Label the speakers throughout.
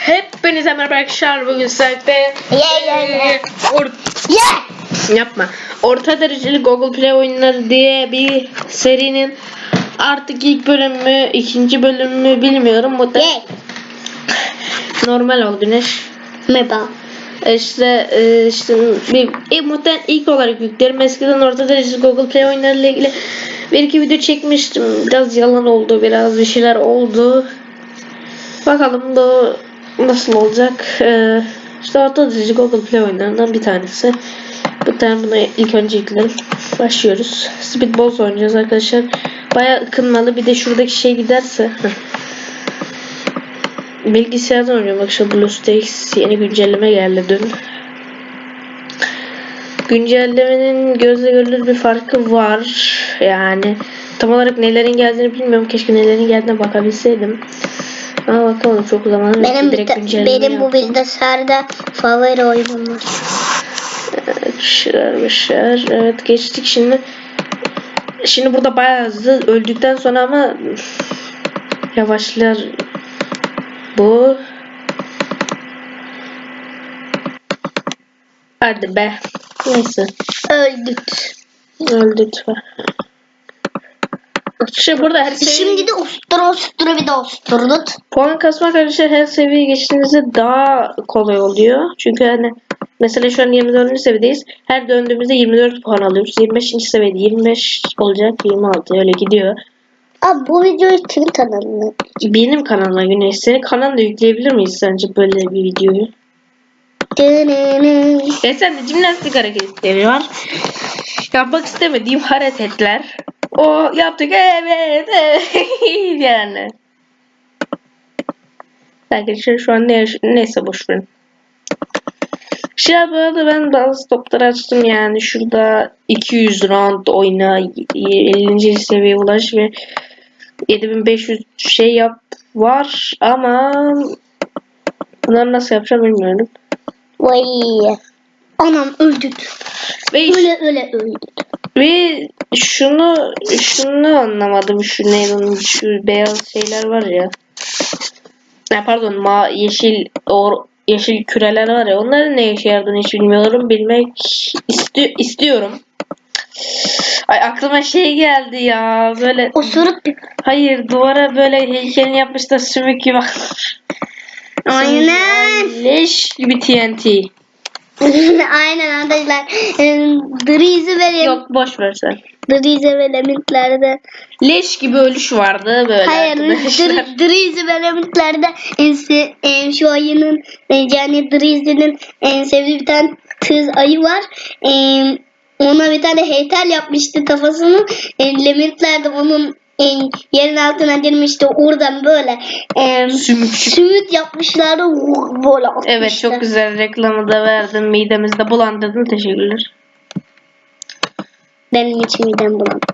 Speaker 1: Hepinize merhaba arkadaşlar. Bugün sizlerle
Speaker 2: Ye, ye, ye.
Speaker 1: or
Speaker 2: Ye.
Speaker 1: yapma. Orta dereceli Google Play oyunları diye bir serinin artık ilk bölümü, ikinci bölümü bilmiyorum. Bu da normal oldu Güneş.
Speaker 2: Merhaba.
Speaker 1: E İşte e, işte bir e, muhtemelen ilk olarak yüklerim. Eskiden orta dereceli Google Play oyunlarıyla ilgili bir iki video çekmiştim. Biraz yalan oldu, biraz bir şeyler oldu. Bakalım bu nasıl olacak. Ee, işte orta derece Google Play oyunlarından bir tanesi. Bu tane bunu ilk önce yüklerim. Başlıyoruz. Speedballs oynayacağız arkadaşlar. Baya ıkınmalı. Bir de şuradaki şey giderse. Bilgisayardan oynuyorum. Bak şu BlueStacks yeni güncelleme geldi dün. Güncellemenin gözle görülür bir farkı var. Yani tam olarak nelerin geldiğini bilmiyorum. Keşke nelerin geldiğine bakabilseydim. Ama bakalım çok zaman
Speaker 2: Benim,
Speaker 1: direkt güncelleme
Speaker 2: benim bu bilgisayarda favori oyunum var.
Speaker 1: Bir şeyler. Evet geçtik şimdi. Şimdi burada bayağı hızlı öldükten sonra ama yavaşlar bu. Hadi be. Neyse.
Speaker 2: Öldük.
Speaker 1: Öldük. Şimdi burada her seviye,
Speaker 2: Şimdi de ustura ustura bir de usturduk.
Speaker 1: puan kasmak arkadaşlar her seviyeye geçtiğinizde daha kolay oluyor. Çünkü hani mesela şu an 24. seviyedeyiz. Her döndüğümüzde 24 puan alıyoruz. 25. seviyede 25 olacak 26 öyle gidiyor.
Speaker 2: Abi bu videoyu kimin kanalına?
Speaker 1: Benim kanalıma Güneş. Senin kanalına yükleyebilir miyiz sence böyle bir videoyu? Ya sen de jimnastik hareketleri var. Yapmak istemediğim hareketler. O yaptık evet, evet. yani. Arkadaşlar şu an ne neyse boş verin. Şey bu arada ben bazı stokları açtım yani şurada 200 round oyna 50. seviyeye ulaş ve 7500 şey yap var ama bunları nasıl yapacağım bilmiyorum.
Speaker 2: Vay. Anam öldük.
Speaker 1: Ve
Speaker 2: Öyle öyle öldük.
Speaker 1: Ve şunu şunu anlamadım şu ne onun şu beyaz şeyler var ya. Ne pardon ma yeşil or yeşil küreler var ya onların ne işe yaradığını hiç bilmiyorum bilmek isti istiyorum. Ay aklıma şey geldi ya böyle
Speaker 2: Osuruk bir.
Speaker 1: hayır duvara böyle heykelini yapmış da sümük gibi
Speaker 2: Aynen.
Speaker 1: leş gibi TNT.
Speaker 2: Aynen arkadaşlar. Drizzy ve
Speaker 1: Yok boş ver sen.
Speaker 2: Drizzy ve Lemming'lerde
Speaker 1: Leş gibi ölüş vardı böyle
Speaker 2: Hayır,
Speaker 1: arkadaşlar.
Speaker 2: Dr- Drizzy ve Lemming'lerde en şu ayının e, yani Drizzy'nin en sevdiği bir tane kız ayı var. E, ona bir tane heykel yapmıştı kafasını. E, Lemming'lerde onun e, yerin altına girmişti. Oradan böyle e,
Speaker 1: Sümük.
Speaker 2: sümük yapmışlardı. Böyle
Speaker 1: Evet
Speaker 2: atmışlar.
Speaker 1: çok güzel reklamı da verdin. Midemizde bulandırdın. Teşekkürler.
Speaker 2: Benim için midem bulandı.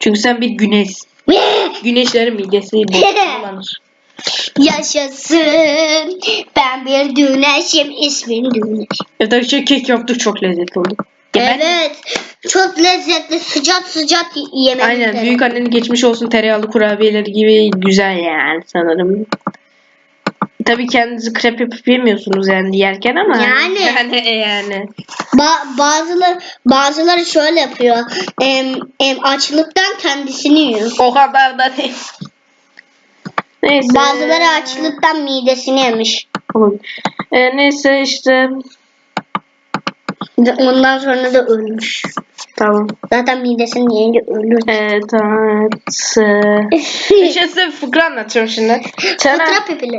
Speaker 1: Çünkü sen bir güneş. Güneşlerin midesi bulanır.
Speaker 2: Yaşasın. Ben bir güneşim. ismim güneş.
Speaker 1: Evet arkadaşlar kek yaptık. Çok lezzetli oldu. Ya ben-
Speaker 2: Evet. Çok lezzetli sıcak sıcak yemek.
Speaker 1: Aynen. Büyük annenin geçmiş olsun tereyağlı kurabiyeleri gibi güzel yani sanırım. Tabii kendinizi krep yapıp yemiyorsunuz yani yerken ama
Speaker 2: Yani.
Speaker 1: yani, yani.
Speaker 2: Ba- bazıları bazıları şöyle yapıyor. Em, em, açlıktan kendisini yiyor.
Speaker 1: o kadar da değil. Neyse.
Speaker 2: Bazıları açlıktan midesini yemiş.
Speaker 1: Ee, neyse işte
Speaker 2: Ondan sonra da ölmüş.
Speaker 1: Tamam.
Speaker 2: Zaten midesini yiyince ölür.
Speaker 1: Evet, evet. Bir şey size fıkra anlatıyorum şimdi. Sana,
Speaker 2: Fotoğraf pipileri.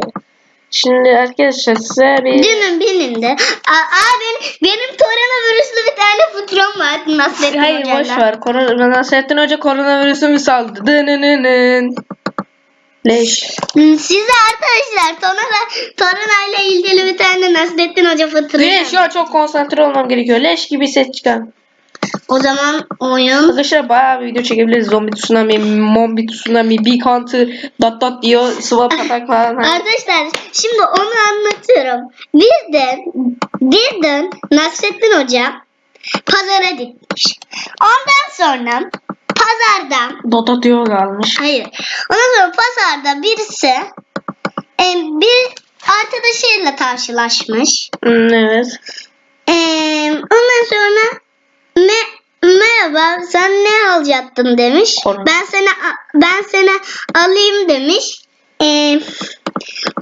Speaker 1: şimdi arkadaşlar size bir...
Speaker 2: Dünün birinde. Aa, benim, koronavirüslü bir tane futrom var. Nasrettin
Speaker 1: Hayır
Speaker 2: Hoca'yla.
Speaker 1: boş ver. Korona, Nasrettin Hoca koronavirüsü mü saldı? Dınınının. Leş.
Speaker 2: Size arkadaşlar Torona, Torona ile ilgili bir tane Nasrettin Hoca fıtırı.
Speaker 1: Şu an çok konsantre olmam gerekiyor. Leş gibi ses çıkan.
Speaker 2: O zaman oyun
Speaker 1: Arkadaşlar bayağı bir video çekebiliriz. Zombi tsunami, mombi tsunami, big hunter, dat dat diyor, swap atak falan.
Speaker 2: Arkadaşlar şimdi onu anlatıyorum. Birden, birden Nasrettin Hoca pazara gitmiş. Ondan sonra pazardan
Speaker 1: Dota diyor kalmış.
Speaker 2: hayır ondan sonra pazarda birisi e, bir arkadaşıyla karşılaşmış.
Speaker 1: Hmm, evet.
Speaker 2: Ee, ondan sonra me merhaba sen ne alacaktın demiş.
Speaker 1: Korna.
Speaker 2: Ben seni a- ben seni alayım demiş. Ee,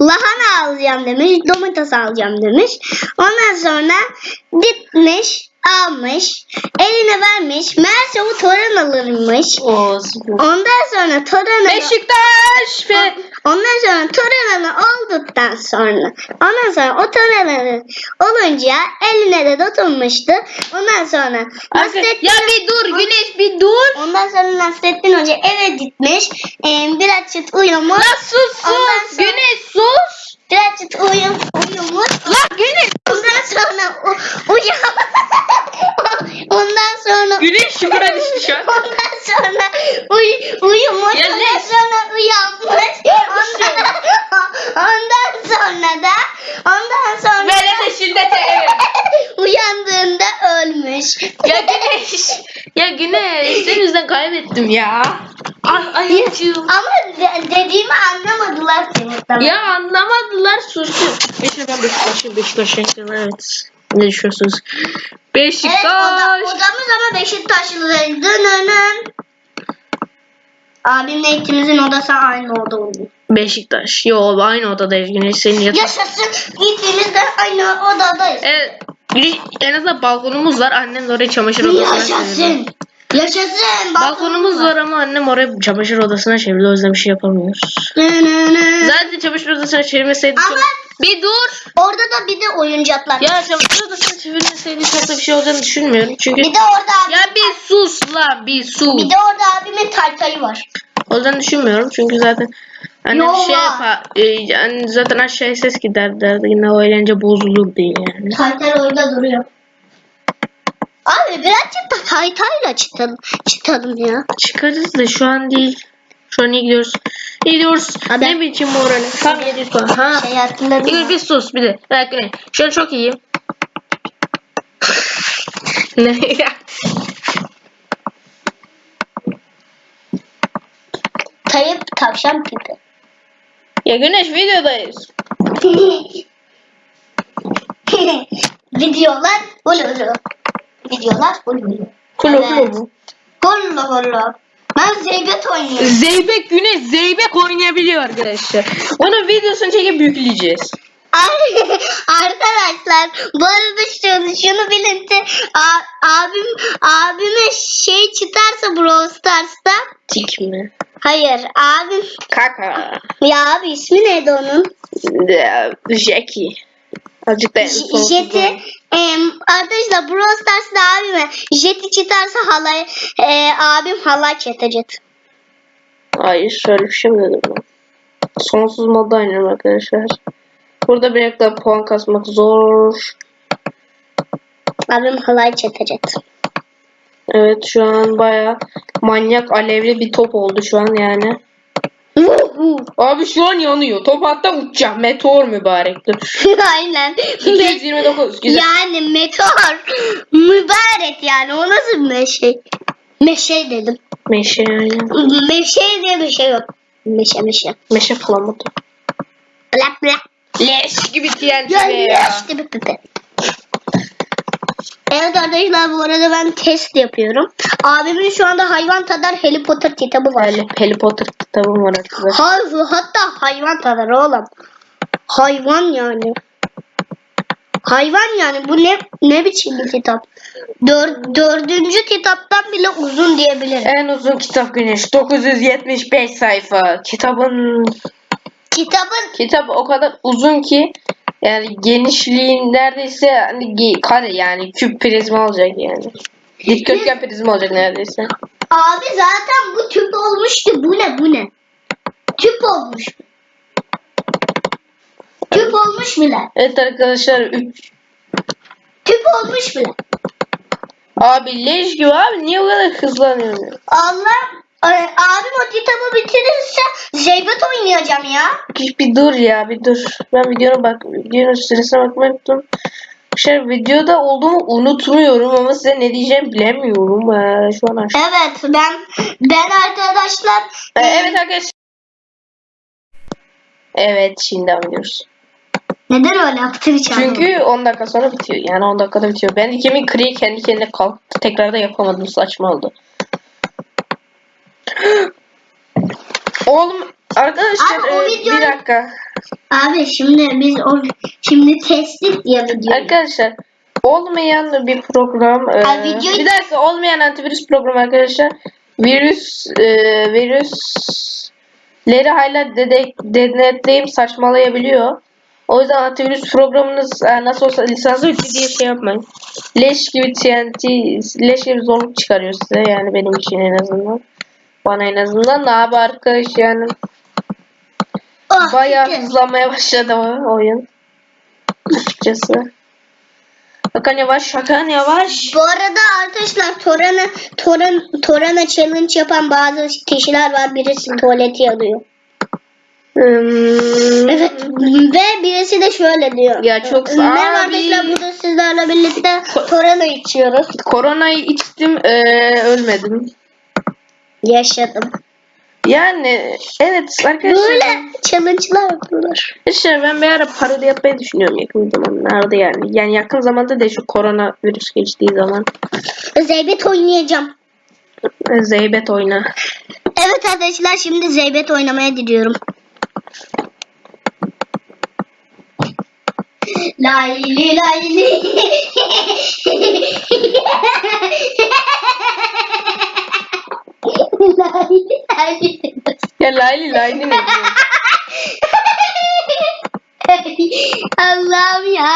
Speaker 2: lahana alacağım demiş. Domates alacağım demiş. Ondan sonra gitmiş almış. Eline vermiş. Meğerse o toran alırmış.
Speaker 1: O süper.
Speaker 2: Ondan sonra toranı
Speaker 1: Beşiktaş ve
Speaker 2: Ondan sonra toranı olduktan sonra ondan sonra o toranı olunca eline de dokunmuştu. Ondan sonra Nasrettin,
Speaker 1: ya bir dur Güneş bir dur.
Speaker 2: ondan sonra Nasrettin Hoca eve gitmiş. Ee, birazcık uyumuş.
Speaker 1: La sus sus.
Speaker 2: sonra-
Speaker 1: Güneş sus.
Speaker 2: Birazcık uyum, uyumuş.
Speaker 1: La Güneş.
Speaker 2: Ondan sonra u, uyan. Ondan sonra
Speaker 1: Güneş şükran düştü şu an.
Speaker 2: Ondan sonra uy, uyumuş.
Speaker 1: Ya
Speaker 2: ondan
Speaker 1: ne?
Speaker 2: sonra uyanmış. Ondan, ondan sonra da ondan sonra
Speaker 1: Böyle de şiddete evet.
Speaker 2: uyandığında ölmüş.
Speaker 1: Ya Güneş. Ya Güneş. Senin yüzünden kaybettim ya. Ay.
Speaker 2: Ama de- dediğimi anlamadılar muhtemelen.
Speaker 1: Ya anlamadılar sustu. Beşiktaş ben Beşiktaş'ım Beşiktaş'ım evet. Ne düşünüyorsunuz?
Speaker 2: Evet oda,
Speaker 1: Beşiktaş.
Speaker 2: odamız ama Beşiktaşlı'dayız. Dönönün. Abimle ikimizin odası aynı oda oldu.
Speaker 1: Beşiktaş. Yo aynı odadayız Güneş senin yatak.
Speaker 2: Yaşasın. İkimiz de aynı odadayız.
Speaker 1: Evet. Güneş, en azından balkonumuz var. Annem de oraya çamaşır odasına çevirdi.
Speaker 2: Yaşasın. Yaşasın.
Speaker 1: Balkonumuz var ama annem oraya çamaşır odasına çevirdi. O yüzden bir şey yapamıyoruz.
Speaker 2: Nı-nı-nı.
Speaker 1: Zaten çamaşır odasına çevirmeseydi
Speaker 2: Ama-
Speaker 1: çok... Bir dur.
Speaker 2: Orada da bir de oyuncaklar.
Speaker 1: Ya çamaşır odasına çevirmeseydi çok da bir şey olacağını düşünmüyorum. Çünkü...
Speaker 2: Bir de orada abi,
Speaker 1: Ya bir sus lan bir sus.
Speaker 2: bir de orada abimin taytayı var.
Speaker 1: Olacağını düşünmüyorum çünkü zaten annem
Speaker 2: Yo,
Speaker 1: şey
Speaker 2: var.
Speaker 1: yapar. E, yani zaten aşağıya ses gider derdi. Yine o eğlence bozulur diye yani.
Speaker 2: Taytay orada duruyor. Abi birazcık da taytayla çıtalım, çıtalım ya.
Speaker 1: Çıkarız da şu an değil. Şu an iyi gidiyoruz. İyi gidiyoruz.
Speaker 2: Hadi.
Speaker 1: Ne biçim morali? Tam 700 puan. Ha.
Speaker 2: Şey hatırladın
Speaker 1: İlgür
Speaker 2: mı?
Speaker 1: bir sus bir de. Bir dakika. Şu an çok iyiyim. ne ya?
Speaker 2: Tayyip tavşan pipi.
Speaker 1: Ya Güneş videodayız.
Speaker 2: Videolar hulu hulu. Videolar hulu hulu.
Speaker 1: Kulu
Speaker 2: Evet.
Speaker 1: kulu bu.
Speaker 2: Hulu hulu. Ben zeybet oynuyorum.
Speaker 1: Zeybek Güneş Zeybek oynayabiliyor arkadaşlar. Onun videosunu çekip yükleyeceğiz.
Speaker 2: Ar- Arkadaşlar bu arada şunu, şunu bilin ki abim abime şey çıkarsa Brawl Stars'ta
Speaker 1: Tik mi?
Speaker 2: hayır abim
Speaker 1: Kaka.
Speaker 2: ya abi ismi neydi onun?
Speaker 1: Ya, Jackie. Azıcık da
Speaker 2: Jet'i em, arkadaşlar Brawl Stars'ta abime Jet'i çıkarsa halay e, abim halay çetecek.
Speaker 1: Hayır şöyle bir şey mi dedim ben? Sonsuz modda oynuyorum arkadaşlar. Burada bir daha puan kasmak zor.
Speaker 2: Abim halay çetecek.
Speaker 1: Evet şu an baya manyak alevli bir top oldu şu an yani. Abi şu an yanıyor. Top hatta uçacak. Meteor mübarektir.
Speaker 2: Aynen.
Speaker 1: 229 güzel.
Speaker 2: Yani meteor mübarek yani o nasıl meşe? Meşe dedim.
Speaker 1: Meşe yani.
Speaker 2: Meşe diye bir şey yok. Meşe meşe.
Speaker 1: Meşe flamatı.
Speaker 2: Blak blak.
Speaker 1: Leş gibi TNT
Speaker 2: Ya
Speaker 1: ya.
Speaker 2: işte bir pipi. Evet arkadaşlar bu arada ben test yapıyorum. Abimin şu anda hayvan tadar Harry Potter kitabı var.
Speaker 1: Harry Potter kitabım var arkadaşlar.
Speaker 2: Ha, hatta hayvan tadar oğlum. Hayvan yani. Hayvan yani bu ne ne biçim bir kitap? Dör, dördüncü kitaptan bile uzun diyebilirim.
Speaker 1: En uzun kitap Güneş. 975 sayfa. Kitabın
Speaker 2: Kitabın
Speaker 1: kitap o kadar uzun ki yani genişliğin neredeyse hani kare yani küp prizma olacak yani. Dikdörtgen prizma olacak neredeyse.
Speaker 2: abi zaten bu tüp olmuştu. Bu ne bu ne? Tüp olmuş. Tüp olmuş bile.
Speaker 1: Evet arkadaşlar 3
Speaker 2: Tüp olmuş bile.
Speaker 1: Abi leş gibi abi niye o kadar hızlanıyorsun?
Speaker 2: Allah abim o kitabı bitirirse zeybet oynayacağım ya.
Speaker 1: Bir, bir dur ya bir dur. Ben videona bak videonun süresine bakmayı unuttum. Şey videoda olduğumu unutmuyorum ama size ne diyeceğim bilemiyorum. Ee, şu an aç.
Speaker 2: Evet ben ben arkadaşlar
Speaker 1: Ee, evet arkadaşlar. Evet şimdi ediyoruz.
Speaker 2: Neden öyle yaptın hiç.
Speaker 1: Çünkü 10 dakika sonra bitiyor. Yani 10 dakikada bitiyor. Ben ikimin kriye kendi kendine kalktı. Tekrar da yapamadım. Saçma oldu. Oğlum arkadaşlar
Speaker 2: Abi, o
Speaker 1: e,
Speaker 2: videoyu-
Speaker 1: bir dakika.
Speaker 2: Abi şimdi biz o şimdi testlik ya video.
Speaker 1: Arkadaşlar olmayan bir program e,
Speaker 2: Ay, videoyu-
Speaker 1: bir dakika olmayan antivirüs programı arkadaşlar virüs e, virüsleri hala dede, denetleyip saçmalayabiliyor. O yüzden antivirüs programınız e, nasıl olsa lisansı bitti diye şey yapmayın. Leş gibi TNT, leş gibi zorluk çıkarıyor size yani benim için en azından. Bana en azından ne abi arkadaş yani
Speaker 2: Oh,
Speaker 1: bayağı
Speaker 2: bitti.
Speaker 1: hızlanmaya başladı o oyun. Açıkçası. Hakan yavaş, Hakan yavaş.
Speaker 2: Bu arada arkadaşlar Torana Toran Torana challenge yapan bazı kişiler var. Birisi tuvaleti alıyor.
Speaker 1: Hmm,
Speaker 2: Evet. Ve birisi de şöyle diyor.
Speaker 1: Ya çok
Speaker 2: Ne
Speaker 1: abi.
Speaker 2: var arkadaşlar burada sizlerle birlikte Torana içiyoruz.
Speaker 1: Koronayı içtim, eee, ölmedim.
Speaker 2: Yaşadım.
Speaker 1: Yani evet arkadaşlar.
Speaker 2: Böyle challenge'lar yapıyorlar.
Speaker 1: Arkadaşlar ben bir ara parodi yapmayı düşünüyorum yakın zamanlarda yani. Yani yakın zamanda da şu korona virüs geçtiği zaman.
Speaker 2: Zeybet oynayacağım.
Speaker 1: Zeybet oyna.
Speaker 2: Evet arkadaşlar şimdi zeybet oynamaya gidiyorum. Layli layli. layli layli.
Speaker 1: Ya Layli Layli ne diyor?
Speaker 2: Allah'ım ya.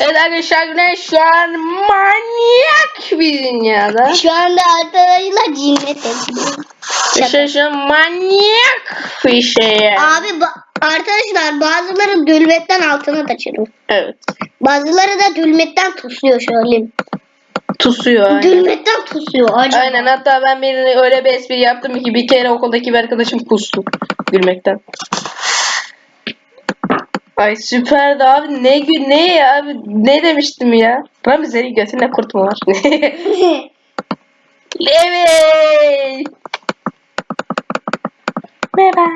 Speaker 1: Evet arkadaşlar şu an manyak bir dünyada.
Speaker 2: Şu anda arkadaşlar cinnet ediyor.
Speaker 1: Şu an manyak bir şey yani.
Speaker 2: Abi ba- arkadaşlar bazıları dülmetten altına taşıyor.
Speaker 1: Evet.
Speaker 2: Bazıları da dülmetten tusuyor şöyle.
Speaker 1: Tusuyor aynen.
Speaker 2: Dülmetten tusuyor acaba.
Speaker 1: Aynen hatta ben birine öyle bir espri yaptım ki bir kere okuldaki bir arkadaşım kustu gülmekten. Ay süperdi abi ne gü ne ya abi ne demiştim ya? Rami senin götünde kurt mu var? evet. Merhaba.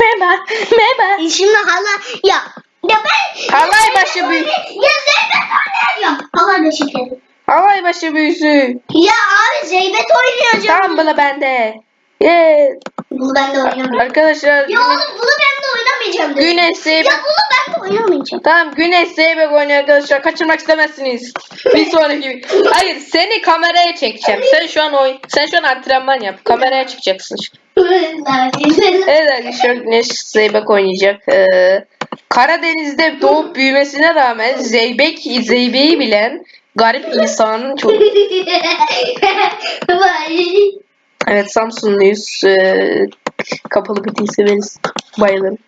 Speaker 1: Merhaba. Merhaba.
Speaker 2: Şimdi hala ya ya ben
Speaker 1: Halay başı büyü.
Speaker 2: ya Zeybet oynayacağım. Halay başı kere.
Speaker 1: Halay başı büyüsü.
Speaker 2: Ya abi Zeybet oynayacağım.
Speaker 1: Tamam bana bende. Yeah.
Speaker 2: Bunu ben de oynamayacağım.
Speaker 1: Arkadaşlar
Speaker 2: Ya oğlum bunu ben de oynamayacağım. dedim.
Speaker 1: Güneş Zeybek.
Speaker 2: Ya bunu ben de oynamayacağım.
Speaker 1: Tamam Güneş Zeybek oynuyor arkadaşlar. Kaçırmak istemezsiniz. Bir sonraki. Hayır seni kameraya çekeceğim. Sen şu an oy. Sen şu an antrenman yap. Kameraya çıkacaksın. Evet arkadaşlar Güneş Zeybek oynayacak. Ee, Karadeniz'de doğup büyümesine rağmen Zeybek Zeybek'i bilen garip insanın çok. Evet Samsunluyuz. Ee, kapalı bir severiz. Bayılırım.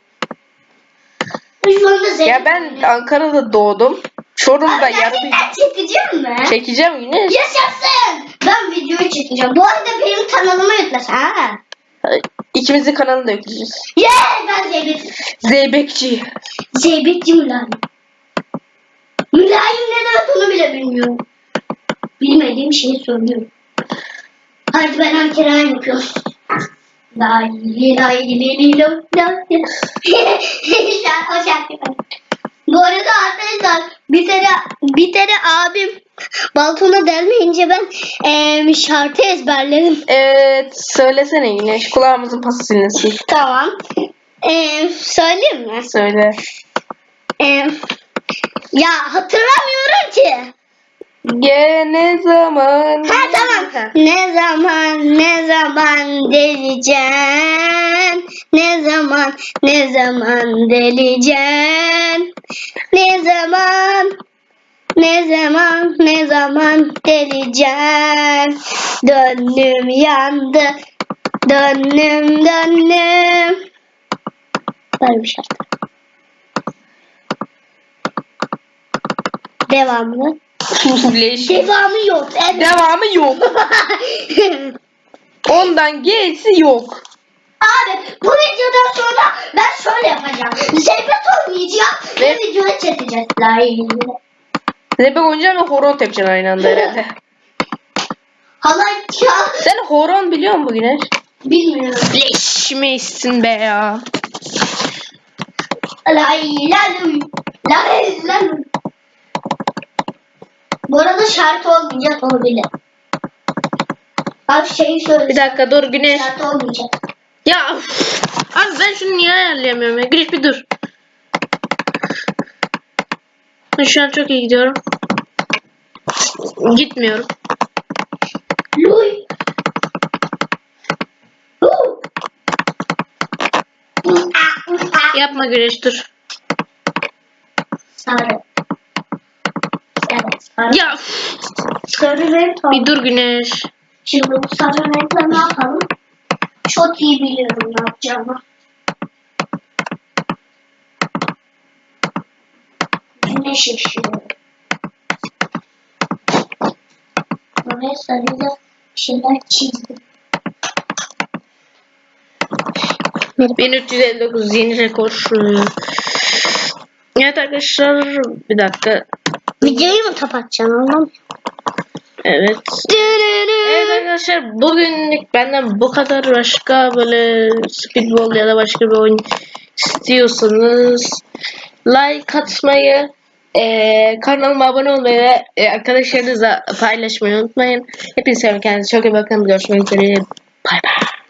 Speaker 1: Ya ben Ankara'da doğdum. Çorum'da yarı bir
Speaker 2: Ben çekeceğim mi?
Speaker 1: çekeceğim Güneş.
Speaker 2: Yaşasın. Ben videoyu çekeceğim. Bu arada benim kanalıma yüklesin ha.
Speaker 1: İkimizin kanalını da yükleyeceğiz.
Speaker 2: Yeah ben Zeybek.
Speaker 1: Zeybekçi.
Speaker 2: Zeybekçi mülayim. Mülayim ne demek onu bile bilmiyorum. Bilmediğim şeyi söylüyorum. Hadi ben antrenman yapıyorum. Lay lay lo lo. Şarkı- o şarkı. Bu arada arkadaşlar bir kere bir kere abim balkona delmeyince ben eee şarkı ezberledim.
Speaker 1: Evet söylesene Güneş. Kulağımızın pası silinsin.
Speaker 2: Tamam. Eee söyleyeyim mi?
Speaker 1: Söyle.
Speaker 2: Eee ya hatırlamıyorum ki.
Speaker 1: Gene zaman.
Speaker 2: Ha tamam. Ne zaman ne zaman delicen Ne zaman ne zaman delicen Ne zaman ne zaman ne zaman delicen Döndüm yandı Döndüm döndüm Böyle bir şarkı. Devamlı. Devamı yok. Evet.
Speaker 1: Devamı yok. Ondan gerisi yok.
Speaker 2: Abi bu videodan sonra ben şöyle yapacağım. Zeybet oynayacağım ve
Speaker 1: Ve-
Speaker 2: videoya çekeceğiz. Lay.
Speaker 1: Zeybek oynayacağım ve horon tepacaksın aynı anda herhalde.
Speaker 2: Hala ya
Speaker 1: Sen horon biliyor musun Güneş?
Speaker 2: bilmiyorum.
Speaker 1: Leş misin be ya?
Speaker 2: Lay lay lay lay. Bu arada şart olmayacak onu bile. Abi şeyi söyle.
Speaker 1: Bir dakika dur Güneş.
Speaker 2: Şart olmayacak.
Speaker 1: Ya üf. abi ben şunu niye ayarlayamıyorum ya? Güneş bir dur. Ben şu an çok iyi gidiyorum. Gitmiyorum.
Speaker 2: Luy.
Speaker 1: Yapma Güneş dur.
Speaker 2: Sarı.
Speaker 1: Ya.
Speaker 2: Sarı renk
Speaker 1: bir dur Güneş.
Speaker 2: Şimdi bu sarı renkle ne yapalım? Çok iyi biliyorum ne yapacağımı. Güneş ışığı. Buraya sarıyla şeyler çizdim.
Speaker 1: 1359 yeni rekor. Evet arkadaşlar bir dakika.
Speaker 2: Videoyu mu kapatacaksın oğlum?
Speaker 1: Evet. Evet arkadaşlar bugünlük benden bu kadar başka böyle speedball ya da başka bir oyun istiyorsanız like atmayı eee kanalıma abone olmayı ve e, arkadaşlarınızla paylaşmayı unutmayın. Hepinize kendinize çok iyi bakın. Görüşmek üzere. Bay bay.